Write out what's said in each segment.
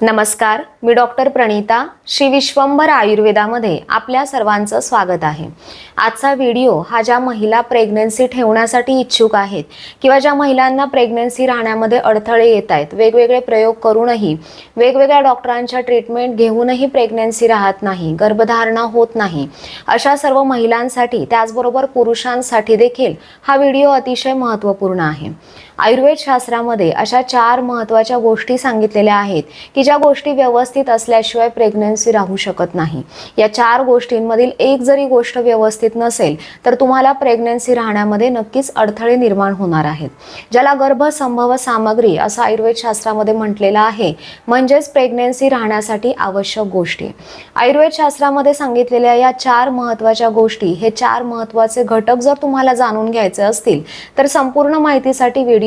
नमस्कार मी डॉक्टर प्रणिता श्री विश्वंभर आयुर्वेदामध्ये आपल्या सर्वांचं स्वागत आहे. आजचा व्हिडिओ हा ज्या महिला प्रेग्नन्सी ठेवण्यासाठी इच्छुक आहेत किंवा ज्या महिलांना प्रेग्नन्सी राहण्यामध्ये अडथळे येत आहेत वेगवेगळे प्रयोग करूनही वेगवेगळ्या डॉक्टरांच्या ट्रीटमेंट घेऊनही प्रेग्नन्सी राहत नाही गर्भधारणा होत नाही अशा सर्व महिलांसाठी त्याचबरोबर पुरुषांसाठी देखील हा व्हिडिओ अतिशय महत्त्वपूर्ण आहे. आयुर्वेद शास्त्रामध्ये अशा चार महत्त्वाच्या गोष्टी सांगितलेल्या आहेत की ज्या गोष्टी व्यवस्थित असल्याशिवाय प्रेग्नन्सी राहू शकत नाही. या चार गोष्टींमधील एक जरी गोष्ट व्यवस्थित नसेल तर तुम्हाला प्रेग्नन्सी राहण्यामध्ये नक्कीच अडथळे निर्माण होणार आहेत. ज्याला गर्भसंभव सामग्री असं आयुर्वेद शास्त्रामध्ये म्हटलेलं आहे म्हणजेच प्रेग्नन्सी राहण्यासाठी आवश्यक गोष्टी. आयुर्वेद शास्त्रामध्ये सांगितलेल्या या चार महत्त्वाच्या गोष्टी हे चार महत्त्वाचे घटक जर तुम्हाला जाणून घ्यायचे असतील तर संपूर्ण माहितीसाठी व्हिडिओ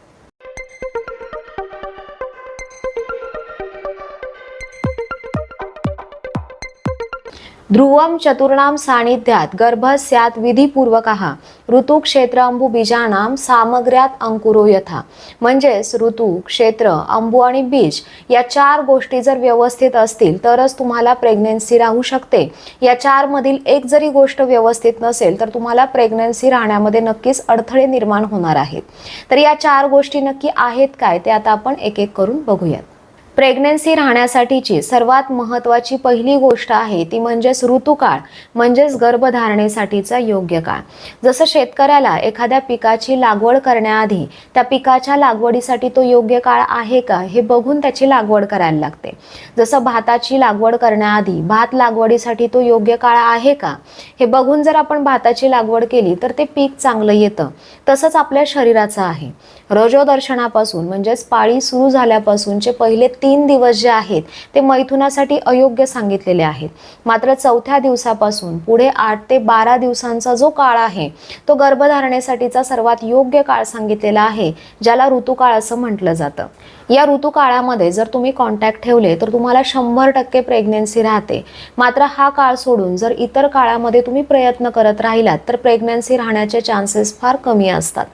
ध्रुवम चतुर्णाम सानिध्यात गर्भस्यात विधीपूर्वक ऋतू क्षेत्र अंबू बीजानाम सामग्र्यात अंकुरो यथा। म्हणजेच ऋतू क्षेत्र अंबू आणि बीज या चार गोष्टी जर व्यवस्थित असतील तरच तुम्हाला प्रेग्नेन्सी राहू शकते. या चारमधील एक जरी गोष्ट व्यवस्थित नसेल तर तुम्हाला प्रेग्नेन्सी राहण्यामध्ये नक्कीच अडथळे निर्माण होणार आहेत. तर या चार गोष्टी नक्की आहेत काय ते आता आपण एक एक करून बघूयात. प्रेग्नन्सी राहण्यासाठीची सर्वात महत्त्वाची पहिली गोष्ट आहे ती म्हणजेच ऋतुकाळ म्हणजेच गर्भधारणेसाठीचा योग्य काळ. जसं शेतकऱ्याला एखाद्या पिकाची लागवड करण्याआधी त्या पिकाच्या लागवडीसाठी तो योग्य काळ आहे का हे बघून त्याची लागवड करायला लागते. जसं भाताची लागवड करण्याआधी भात लागवडीसाठी तो योग्य काळ आहे का हे बघून जर आपण भाताची लागवड केली तर ते पीक चांगलं येतं तसंच आपल्या शरीराचं आहे. रजोदर्शनापासून म्हणजेच पाळी सुरू झाल्यापासूनचे पहिले तीन तीन दिवस जे आहेत ते मैथुनासाठी अयोग्य सांगितलेले आहेत. मात्र चौथ्या दिवसापासून पुढे आठ ते बारा दिवसांचा जो काळ आहे तो गर्भधारणेसाठीचा सर्वात योग्य काळ सांगितलेला आहे ज्याला ऋतुकाळ असं म्हटलं जातं. या ऋतुकाळामध्ये जर तुम्ही कॉन्टॅक्ट ठेवले तर तुम्हाला शंभर टक्के प्रेग्नेन्सी राहते. मात्र हा काळ सोडून जर इतर काळामध्ये तुम्ही प्रयत्न करत राहिलात तर प्रेग्नेन्सी राहण्याचे चान्सेस फार कमी असतात.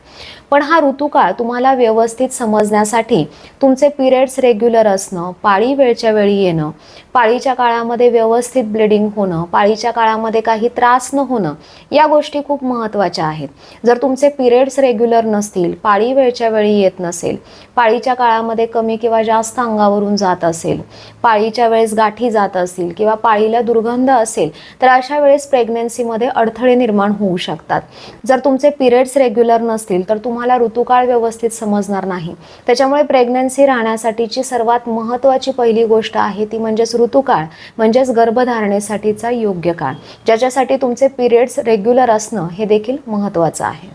पण हा ऋतुकाळ तुम्हाला व्यवस्थित समजण्यासाठी तुमचे पिरियड्स रेग्युलर असणं पाळी वेळच्या वेळी येणं पाळीच्या काळामध्ये व्यवस्थित ब्लिडिंग होणं पाळीच्या काळामध्ये काही त्रास न होणं या गोष्टी खूप महत्त्वाच्या आहेत. जर तुमचे पिरियड्स रेग्युलर नसतील पाळी वेळच्या वेळी येत नसेल पाळीच्या काळामध्ये कमी किंवा जास्त अंगावरून जात असेल पाळीच्या वेळेस गाठी जात असतील किंवा पाळीला दुर्गंध असेल तर अशा वेळेस प्रेग्नेन्सीमध्ये अडथळे निर्माण होऊ शकतात. जर तुमचे पिरियड्स रेग्युलर नसतील तर तुम्हाला ऋतुकाळ व्यवस्थित समजणार नाही. त्याच्यामुळे प्रेग्नन्सी राहण्यासाठीची सर्वात महत्त्वाची पहिली गोष्ट आहे ती म्हणजेच ऋतुकाळ म्हणजेच गर्भधारणेसाठीचा योग्य काळ. ज्याच्यासाठी तुमचे पिरियड्स रेग्युलर असणं हे देखील महत्त्वाचं आहे.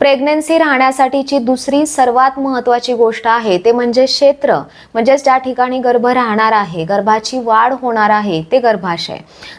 प्रेग्नन्सी राहण्यासाठीची दुसरी सर्वात महत्त्वाची गोष्ट आहे ते म्हणजे क्षेत्र. म्हणजेच ज्या ठिकाणी गर्भ राहणार आहे गर्भाची वाढ होणार आहे ते गर्भाशय.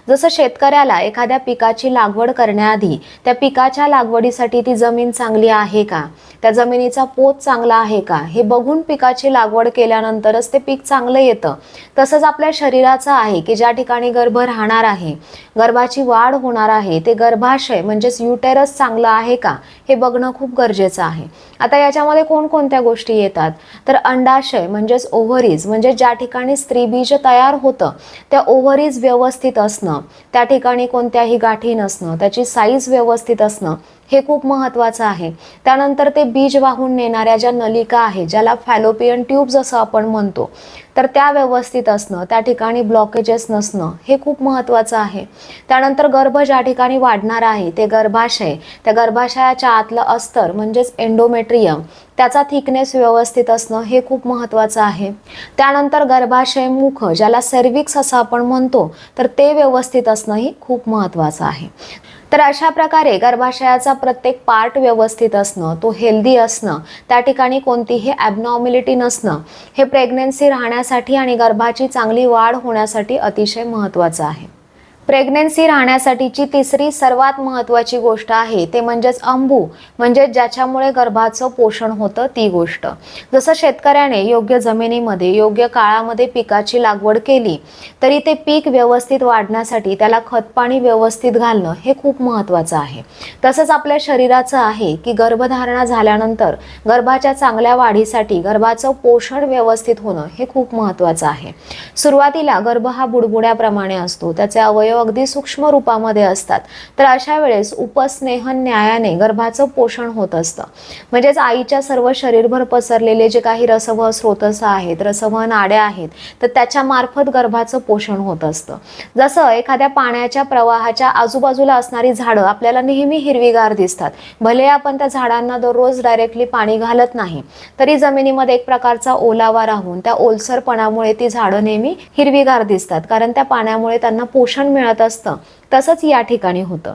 जसं शेतकऱ्याला एखाद्या पिकाची लागवड करण्याआधी त्या पिकाच्या लागवडीसाठी ती जमीन चांगली आहे का? त्या जमिनीचा पोत चांगला आहे का? हे बघून पिकाची लागवड केल्यानंतरच ते पीक चांगलं येतं. तसंच आपल्या शरीराचं आहे की ज्या ठिकाणी गर्भ राहणार आहे गर्भाची वाढ होणार आहे ते गर्भाशय म्हणजेच युटेरस चांगलं आहे का? हे बघणं खूप गरजेचं आहे. आता याच्यामध्ये कोणकोणत्या गोष्टी येतात? तर अंडाशय म्हणजेच ओव्हरीज म्हणजे ज्या ठिकाणी स्त्रीबीज तयार होतं त्या ओव्हरीज व्यवस्थित असणं त्या ठिकाणी कोणत्याही गाठी नसणं त्याची साईज व्यवस्थित असणं हे खूप महत्त्वाचं आहे. त्यानंतर ते बीज वाहून नेणाऱ्या ज्या नलिका आहे ज्याला फॅलोपियन ट्यूब्स असं आपण म्हणतो तर त्या व्यवस्थित असणं त्या ठिकाणी ब्लॉकेजेस नसणं हे खूप महत्त्वाचं आहे. त्यानंतर गर्भ ज्या ठिकाणी वाढणार आहे ते गर्भाशय. त्या गर्भाशयाच्या आतलं अस्तर म्हणजेच एंडोमेट्रियम त्याचा थिकनेस व्यवस्थित असणं हे खूप महत्त्वाचं आहे. त्यानंतर गर्भाशय मुख ज्याला सर्विक्स असं आपण म्हणतो तर ते व्यवस्थित असणंही खूप महत्त्वाचं आहे. तर अशा प्रकारे गर्भाशयाचा प्रत्येक पार्ट व्यवस्थित असणं तो हेल्दी असणं त्या ठिकाणी कोणतीही ॲबनॉर्मिलिटी नसणं हे प्रेग्नन्सी राहण्यासाठी आणि गर्भाची चांगली वाढ होण्यासाठी अतिशय महत्त्वाचं आहे. प्रेग्नेन्सी राहण्यासाठीची तिसरी सर्वात महत्त्वाची गोष्ट आहे ते म्हणजेच अंबू म्हणजे ज्याच्यामुळे गर्भाचं पोषण होतं ती गोष्ट. जसं शेतकऱ्याने योग्य जमिनीमध्ये योग्य काळामध्ये पिकाची लागवड केली तरी ते पीक व्यवस्थित वाढण्यासाठी त्याला खतपाणी व्यवस्थित घालणं हे खूप महत्त्वाचं आहे. तसंच आपल्या शरीराचं आहे की गर्भधारणा झाल्यानंतर गर्भाच्या चांगल्या वाढीसाठी गर्भाचं पोषण व्यवस्थित होणं हे खूप महत्त्वाचं आहे. सुरुवातीला गर्भ हा बुडबुड्याप्रमाणे असतो त्याचे अवयव अगदी सूक्ष्म रूपामध्ये असतात. तर अशा वेळेस उपस्नेहन न्यायाने गर्भाचं पोषण होत असतं. म्हणजेच आईच्या सर्व शरीरभर पसरलेले जे काही रसवह स्रोतस आहेत रसवह नाड्या आहेत तर त्याच्या मार्फत गर्भाचं पोषण होत असतं. जसं एखाद्या पाण्याच्या प्रवाहाच्या आजूबाजूला असणारी झाडं आपल्याला नेहमी हिरवीगार दिसतात. भले आपण त्या झाडांना दररोज डायरेक्टली पाणी घालत नाही तरी जमिनीमध्ये एक प्रकारचा ओलावा राहून त्या ओलसरपणामुळे ती झाडं नेहमी हिरवीगार दिसतात. कारण त्या पाण्यामुळे त्यांना पोषण मिळत असतं तसंच या ठिकाणी होतं.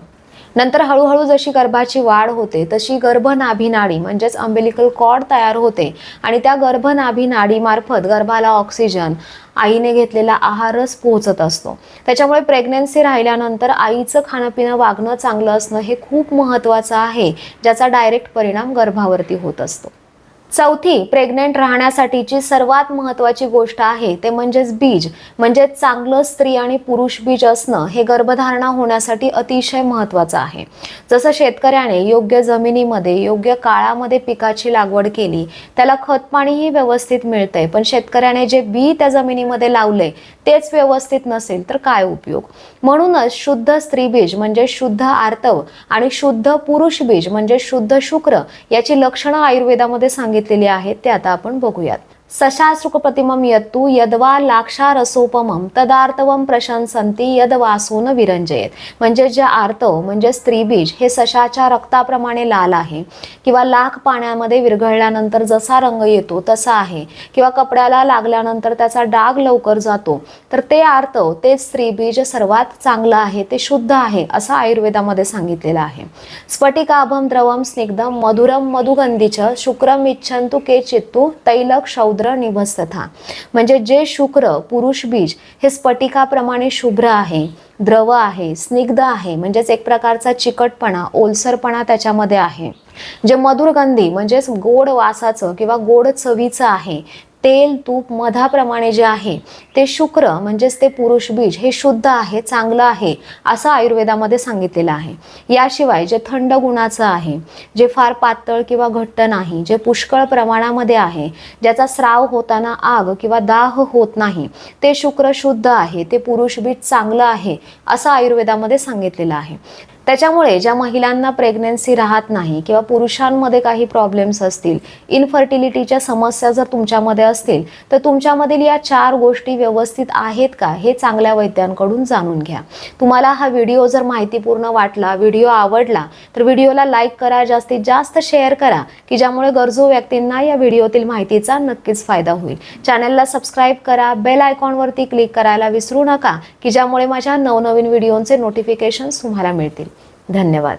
नंतर हळूहळू जशी गर्भाची वाढ होते तशी गर्भनाभी नाडी म्हणजेच अंबेलिकल कॉड तयार होते आणि त्या गर्भनाभी नाडीमार्फत गर्भाला ऑक्सिजन आईने घेतलेला आहारच पोहोचत असतो. त्याच्यामुळे प्रेग्नन्सी राहिल्यानंतर आईचं खाणंपिणं वागणं चांगलं असणं हे खूप महत्त्वाचं आहे ज्याचा डायरेक्ट परिणाम गर्भावरती होत असतो. चौथी प्रेग्नेंट राहण्यासाठीची सर्वात महत्वाची गोष्ट आहे ते म्हणजेच बीज. म्हणजे चांगलं स्त्री आणि पुरुष बीज असणं हे गर्भधारणा होण्यासाठी अतिशय महत्त्वाचं आहे. जसं शेतकऱ्याने योग्य जमिनीमध्ये योग्य काळामध्ये पिकाची लागवड केली त्याला खतपाणीही व्यवस्थित मिळतंय. पण शेतकऱ्याने जे बी त्या जमिनीमध्ये लावले तेच व्यवस्थित नसेल तर काय उपयोग? म्हणूनच शुद्ध स्त्री बीज म्हणजे शुद्ध आर्तव आणि शुद्ध पुरुष बीज म्हणजे शुद्ध शुक्र याची लक्षणं आयुर्वेदामध्ये सांगितलेली आहेत ते आता आपण बघूयात. सशास्रुकप्रतिमं यत्तु यत्तू यद्वा लाक्षारसोपमं प्रशंसंती यदवासून विरंजयेत म्हणजे जे आर्तव म्हणजे स्त्रीबीज हे सशाच्या रक्ताप्रमाणे लाल आहे किंवा लाख पाण्यामध्ये विरघळल्यानंतर जसा रंग येतो तसा आहे किंवा कपड्याला लागल्यानंतर त्याचा डाग लवकर जातो तर ते आर्तव ते स्त्रीबीज सर्वात चांगलं आहे ते शुद्ध आहे असं आयुर्वेदामध्ये सांगितलेलं आहे. स्फटिकाभम द्रवम स्निग्धम मधुरम मधुगंधीच शुक्रम इच्छंतु केचित्तू तैलक शौद्र निभस्तथा म्हणजे जे शुक्र पुरुष बीज हे स्फटिकाप्रमाणे शुभ्र आहे द्रव आहे स्निग्ध आहे म्हणजेच एक प्रकारचा चिकटपणा ओलसरपणा त्याच्यामध्ये आहे. जे मधुरगंधी म्हणजेच गोड वासाचं किंवा गोड चवीचं आहे तेल तूप मधाप्रमाणे जे आहे ते शुक्र म्हणजेच ते पुरुष बीज हे शुद्ध आहे चांगलं आहे असं आयुर्वेदामध्ये सांगितलेलं आहे. याशिवाय जे थंड गुणाचं आहे जे फार पातळ किंवा घट्ट नाही जे पुष्कळ प्रमाणामध्ये आहे ज्याचा स्राव होताना आग किंवा दाह होत नाही ते शुक्र शुद्ध आहे ते पुरुष बीज चांगलं आहे असं आयुर्वेदामध्ये सांगितलेलं आहे. त्याच्यामुळे ज्या महिलांना प्रेग्नेन्सी राहत नाही किंवा पुरुषांमध्ये काही प्रॉब्लेम्स असतील इनफर्टिलिटीच्या समस्या जर तुमच्यामध्ये असतील तर तुमच्यामधील या चार गोष्टी व्यवस्थित आहेत का हे चांगल्या वैद्यांकडून जाणून घ्या. तुम्हाला हा व्हिडिओ जर माहितीपूर्ण वाटला व्हिडिओ आवडला तर व्हिडिओला लाईक करा जास्तीत जास्त शेअर करा की ज्यामुळे गरजू व्यक्तींना या व्हिडिओतील माहितीचा नक्कीच फायदा होईल. चॅनलला सबस्क्राईब करा बेल आयकॉनवरती क्लिक करायला विसरू नका की ज्यामुळे माझ्या नवनवीन व्हिडिओंचे नोटिफिकेशन्स तुम्हाला मिळतील. धन्यवाद.